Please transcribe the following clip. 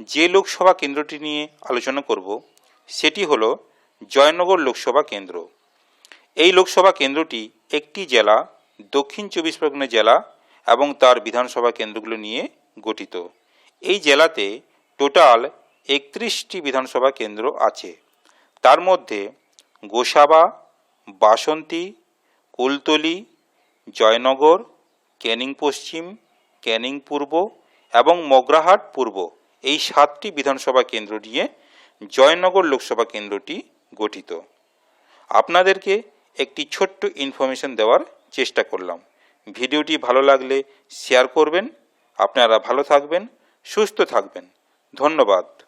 যে লোকসভা কেন্দ্রটি নিয়ে আলোচনা করব, সেটি হলো জয়নগর লোকসভা কেন্দ্র। এই লোকসভা কেন্দ্রটি একটি জেলা, দক্ষিণ চব্বিশ পরগনা জেলা এবং তার বিধানসভা কেন্দ্রগুলো নিয়ে গঠিত। এই জেলাতে টোটাল একত্রিশটি বিধানসভা কেন্দ্র আছে। তার মধ্যে গোসাবা, বাসন্তী, কুলতলি, জয়নগর, ক্যানিং পশ্চিম, ক্যানিং পূর্ব এবং মগরাহাট পূর্ব। এই সাতটি বিধানসভা কেন্দ্র নিয়ে জয়নগর লোকসভা কেন্দ্রটি গঠিত। আপনাদেরকে একটি ছোট্ট ইনফরমেশন দেওয়ার চেষ্টা করলাম। ভিডিওটি ভালো লাগলে শেয়ার করবেন। আপনারা ভালো থাকবেন, সুস্থ থাকবেন। ধন্যবাদ।